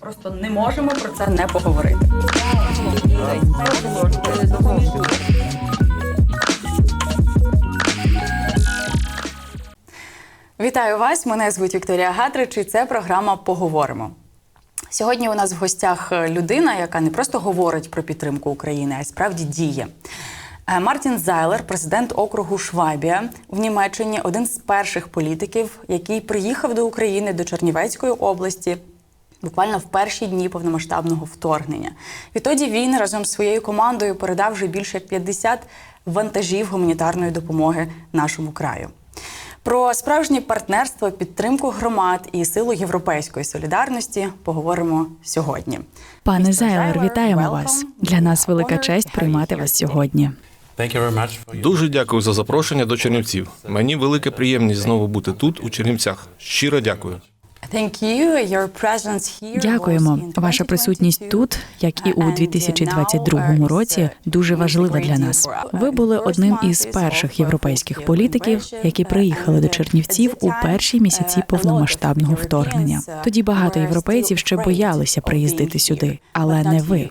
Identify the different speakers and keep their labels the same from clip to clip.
Speaker 1: просто не можемо про це не поговорити. Вітаю вас! Мене звуть Вікторія Гатрич і це програма Поговоримо. Сьогодні у нас в гостях людина, яка не просто говорить про підтримку України, а й справді діє. Е, Мартін Зайлер, президент округу Швабія в Німеччині, один з перших політиків, який приїхав до України до Чернівецької області. Буквально в перші дні повномасштабного вторгнення. Відтоді він разом з своєю командою передав вже більше як 50 вантажів гуманітарної допомоги нашому краю. Про справжнє партнерство, підтримку громад і силу європейської солідарності поговоримо сьогодні.
Speaker 2: Пане. Зайлер, вітаємо
Speaker 1: welcome.
Speaker 2: вас. Для нас велика честь приймати вас сьогодні.
Speaker 3: Дуже дякую за запрошення до Чернівців. Мені велика приємність знову бути тут, у Чернівцях. Щиро дякую.
Speaker 1: Thank you. Your presence here
Speaker 2: Дякуємо. Ваша присутність тут, як і у
Speaker 1: and
Speaker 2: 2022
Speaker 1: now
Speaker 2: році, дуже
Speaker 1: uh,
Speaker 2: важлива для нас. Ви були одним із перших європейських політиків, які приїхали до Чернівців у перші місяці повномасштабного вторгнення. Тоді багато європейців ще боялися приїздити сюди, але не ви.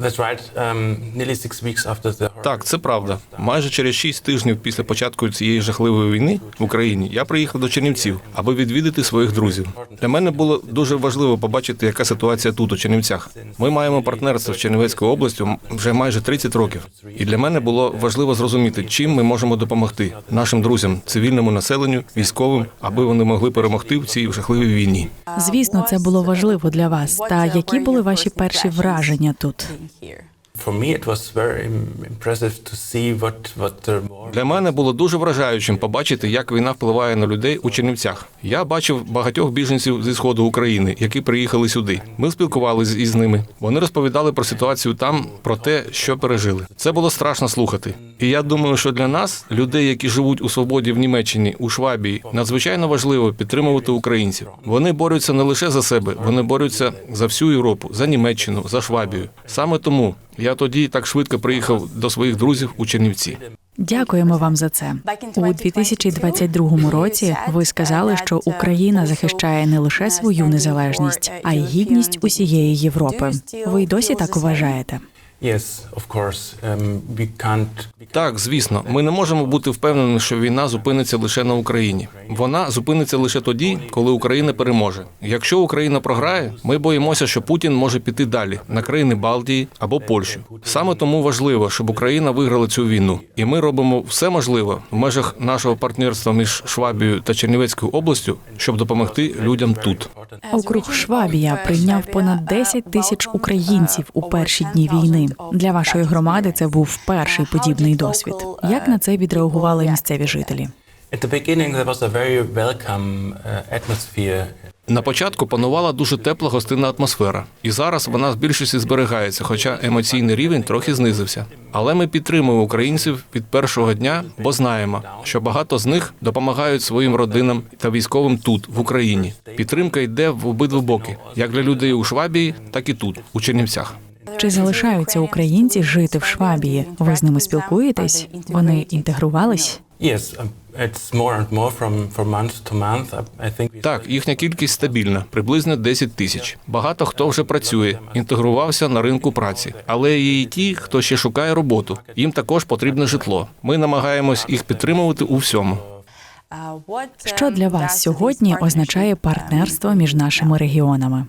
Speaker 4: That's right. Um, nearly six weeks after the
Speaker 3: Так, це правда. Майже через шість тижнів після початку цієї жахливої війни в Україні я приїхав до Чернівців, аби відвідати своїх друзів. Для мене було дуже важливо побачити, яка ситуація тут у Чернівцях. Ми маємо партнерство з Чернівецькою областю вже майже 30 років. І для мене було важливо зрозуміти, чим ми можемо допомогти нашим друзям, цивільному населенню, військовим, аби вони могли перемогти в цій жахливій війні.
Speaker 2: Звісно, це було важливо для вас. Та які були ваші перші враження тут?
Speaker 3: Для мене було дуже вражаючим побачити, як війна впливає на людей у Чернівцях. Я бачив багатьох біженців зі сходу України, які приїхали сюди. Ми спілкувалися із ними. Вони розповідали про ситуацію там, про те, що пережили. Це було страшно слухати. І я думаю, що для нас, людей, які живуть у свободі в Німеччині, у Швабії, надзвичайно важливо підтримувати українців. Вони борються не лише за себе, вони борються за всю Європу, за Німеччину, за Швабію. Саме тому я тоді так швидко приїхав до своїх друзів у Чернівці.
Speaker 2: Дякуємо вам за це. У 2022 році ви сказали, що Україна захищає не лише свою незалежність, а й гідність усієї Європи. Ви й досі так вважаєте?
Speaker 4: Yes, of course. Um, we can't. we
Speaker 3: Так, звісно, ми не можемо бути впевнені, що війна зупиниться лише на Україні. Вона зупиниться лише тоді, коли Україна переможе. Якщо Україна програє, ми боїмося, що Путін може піти далі на країни Балтії або Польщу. Саме тому важливо, щоб Україна виграла цю війну, і ми робимо все можливе в межах нашого партнерства між Швабією та Чернівецькою областю, щоб допомогти людям тут.
Speaker 2: Округ Швабія прийняв понад 10 тисяч українців у перші дні війни. Для вашої громади це був перший подібний досвід. Як на це відреагували місцеві жителі?
Speaker 4: Uh.
Speaker 3: На початку панувала дуже тепла гостинна атмосфера, і зараз вона в більшості зберігається, хоча емоційний рівень трохи знизився. Але ми підтримуємо українців від першого дня, бо знаємо, що багато з них допомагають своїм родинам та військовим тут, в Україні. Підтримка йде в обидва боки, як для людей у Швабії, так і тут, у Чернівцях.
Speaker 2: Чи залишаються українці жити в Швабії? Ви з ними спілкуєтесь? Вони інтегрувались?
Speaker 4: Yes, it's more and more from from month to month. I, I think. We
Speaker 3: Так, їхня кількість стабільна, приблизно 10 тисяч. Багато хто вже працює, інтегрувався на ринку праці, але є і ті, хто ще шукає роботу. Їм також потрібне житло. Ми намагаємось їх підтримувати у всьому.
Speaker 2: Що для вас сьогодні означає партнерство між нашими регіонами?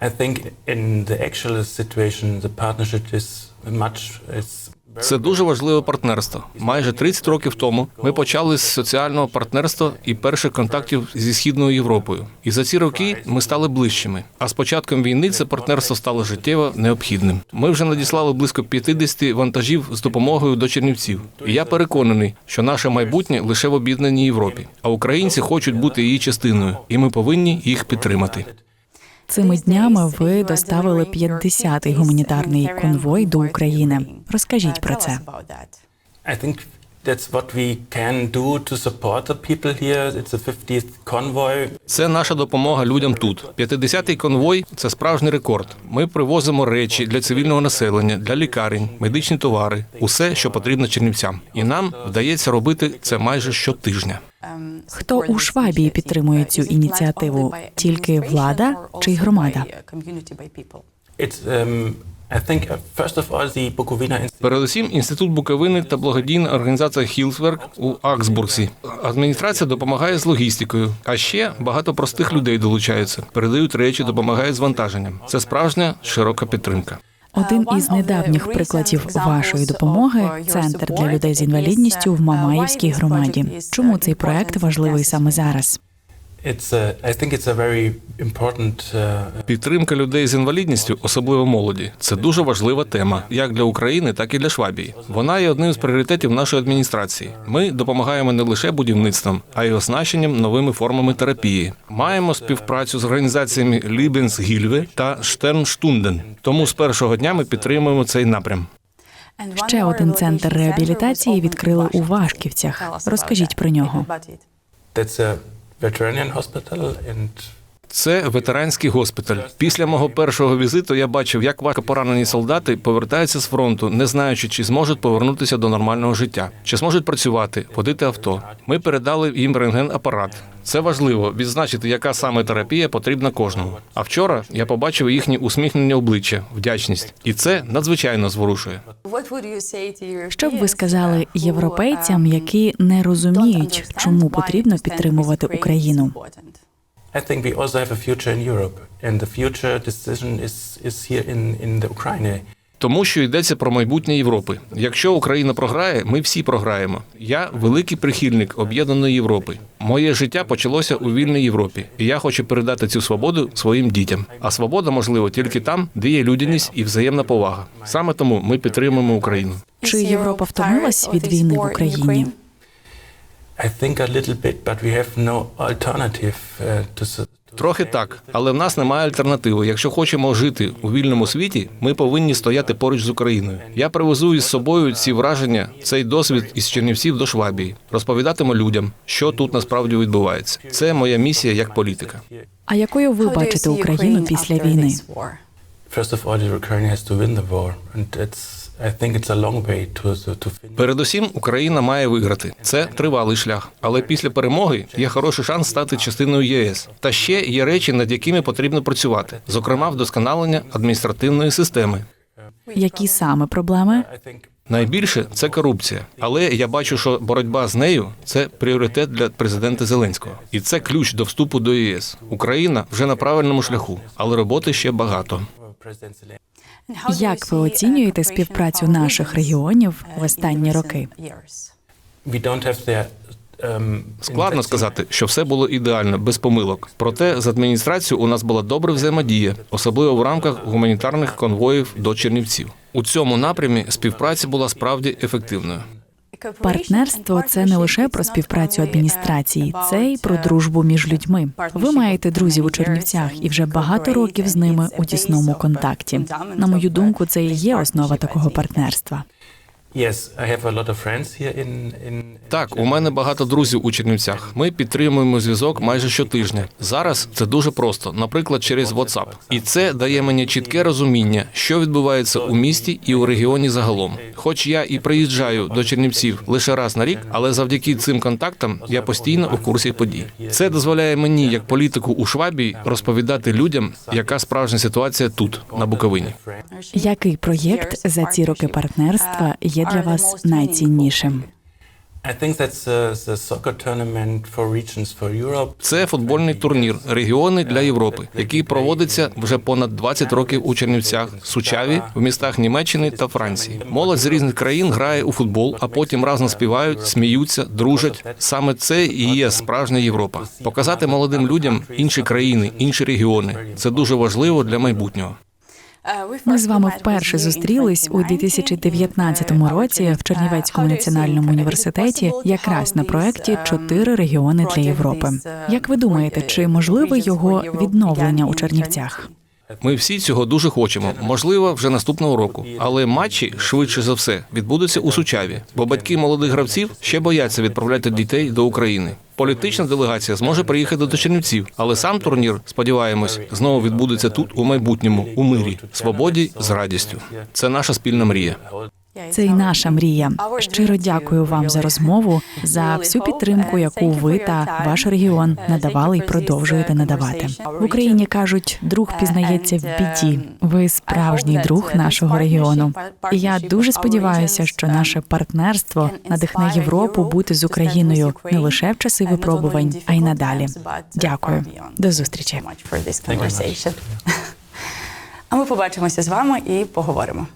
Speaker 4: I think in the actual situation, the partnership is much. It's
Speaker 3: Це дуже важливе партнерство. Майже 30 років тому ми почали з соціального партнерства і перших контактів зі східною Європою. І за ці роки ми стали ближчими. А з початком війни це партнерство стало життєво необхідним. Ми вже надіслали близько 50 вантажів з допомогою до Чернівців. І я переконаний, що наше майбутнє лише в об'єднаній Європі. А українці хочуть бути її частиною, і ми повинні їх підтримати.
Speaker 2: Цими днями ви доставили 50-й гуманітарний конвой до України. Розкажіть про це.
Speaker 4: I think that's what we can do to support the people here. It's the 50th convoy.
Speaker 3: Це наша допомога людям тут. 50-й конвой це справжній рекорд. Ми привозимо речі для цивільного населення, для лікарень, медичні товари, усе, що потрібно чернівцям. І нам вдається робити це майже щотижня.
Speaker 2: Хто у Швабії підтримує цю ініціативу? Тільки влада чи громада?
Speaker 4: Um, uh.
Speaker 3: Передусім, інститут Буковини та благодійна організація Хілсверк у Аксбургсі. Адміністрація допомагає з логістикою. А ще багато простих людей долучаються, передають речі, допомагають з вантаженням. Це справжня широка підтримка.
Speaker 2: Один із недавніх прикладів вашої допомоги центр для людей з інвалідністю в Мамаївській громаді. Чому цей проект важливий саме зараз?
Speaker 3: Підтримка людей з інвалідністю, особливо молоді, це дуже важлива тема, як для України, так і для Швабії. Вона є одним з пріоритетів нашої адміністрації. Ми допомагаємо не лише будівництвом, а й оснащенням новими формами терапії. Маємо співпрацю з організаціями Лібенсгільве та Штернштунден. Тому з першого дня ми підтримуємо цей напрям.
Speaker 2: Ще один центр реабілітації відкрили у Вашківцях. Розкажіть про нього.
Speaker 4: Veterinarian hospital and
Speaker 3: Це ветеранський госпіталь. Після мого першого візиту я бачив, як важко поранені солдати повертаються з фронту, не знаючи, чи зможуть повернутися до нормального життя, чи зможуть працювати, водити авто. Ми передали їм рентген-апарат. Це важливо відзначити, яка саме терапія потрібна кожному. А вчора я побачив їхні усміхнені обличчя, вдячність, і це надзвичайно зворушує.
Speaker 2: Що б ви сказали європейцям, які не розуміють, чому потрібно підтримувати Україну?
Speaker 4: I think we also have a future in Europe, and the future decision is is here in in the Ukraine.
Speaker 3: Тому що йдеться про майбутнє Європи. Якщо Україна програє, ми всі програємо. Я великий прихильник об'єднаної Європи. Моє життя почалося у вільній Європі, і я хочу передати цю свободу своїм дітям. А свобода можлива тільки там, де є людяність і взаємна повага. Саме тому ми підтримуємо Україну.
Speaker 2: Чи Європа втомилась від війни в Україні?
Speaker 4: I think a little bit, but we have no alternative uh, to.
Speaker 3: Трохи так, але в нас немає альтернативи. Якщо хочемо жити у вільному світі, ми повинні стояти поруч з Україною. Я привезу із собою ці враження, цей досвід із Чернівців до Швабії, розповідатиму людям, що тут насправді відбувається. Це моя місія як політика.
Speaker 2: А якою ви бачите Україну після війни?
Speaker 4: First of all, Ukraine has to win the war, and it's.
Speaker 3: Передусім, Україна має виграти. Це тривалий шлях. Але після перемоги є хороший шанс стати частиною ЄС. Та ще є речі, над якими потрібно працювати, зокрема, вдосконалення адміністративної системи.
Speaker 2: Які саме проблеми?
Speaker 3: Найбільше це корупція, але я бачу, що боротьба з нею це пріоритет для президента Зеленського, і це ключ до вступу до ЄС. Україна вже на правильному шляху, але роботи ще багато.
Speaker 2: Як ви оцінюєте співпрацю наших регіонів в останні роки?
Speaker 4: Um,
Speaker 3: Складно сказати, що все було ідеально, без помилок. Проте з адміністрацією у нас була добра взаємодія, особливо в рамках гуманітарних конвоїв до Чернівців. У цьому напрямі співпраця була справді ефективною.
Speaker 2: Партнерство це не лише про співпрацю адміністрації, це й про дружбу між людьми. Ви маєте друзів у Чернівцях і вже багато років з ними у тісному контакті. На мою думку, це і є основа такого партнерства.
Speaker 4: Yes, I have a lot of friends here in in.
Speaker 3: Так, у мене багато друзів у Чернівцях. Ми підтримуємо зв'язок майже щотижня. Зараз це дуже просто, наприклад, через WhatsApp. І це дає мені чітке розуміння, що відбувається у місті і у регіоні загалом. Хоч я і приїжджаю до Чернівців лише раз на рік, але завдяки цим контактам я постійно у курсі подій. Це дозволяє мені, як політику у Швабії, розповідати людям, яка справжня ситуація тут, на Буковині.
Speaker 2: Який проєкт за ці роки партнерства є для вас найціннішим?
Speaker 4: Uh.
Speaker 3: Це футбольний турнір Регіони для Європи, який проводиться вже понад 20 років у Чернівцях, Сучаві, в містах Німеччини та Франції. Молодь з різних країн грає у футбол, а потім разом співають, сміються, дружать. Саме це і є справжня Європа. Показати молодим людям інші країни, інші регіони. Це дуже важливо для майбутнього.
Speaker 2: Ми з вами вперше зустрілись у 2019 році в Чернівецькому національному університеті, якраз на проєкті Чотири регіони для Європи. Як ви думаєте, чи можливе його відновлення у Чернівцях?
Speaker 3: Ми всі цього дуже хочемо. Можливо, вже наступного року. Але матчі швидше за все відбудуться у Сучаві, бо батьки молодих гравців ще бояться відправляти дітей до України. Політична делегація зможе приїхати до Чернівців, але сам турнір, сподіваємось, знову відбудеться тут у майбутньому, у мирі, свободі з радістю. Це наша спільна мрія.
Speaker 2: Це й наша мрія. Щиро дякую вам за розмову, за всю підтримку, яку ви та ваш регіон надавали і продовжуєте надавати. В Україні кажуть, друг пізнається в біді. Ви справжній друг нашого регіону. І я дуже сподіваюся, що наше партнерство надихне Європу бути з Україною не лише в часи випробувань, а й надалі. Дякую. До зустрічі.
Speaker 1: А ми побачимося з вами і поговоримо.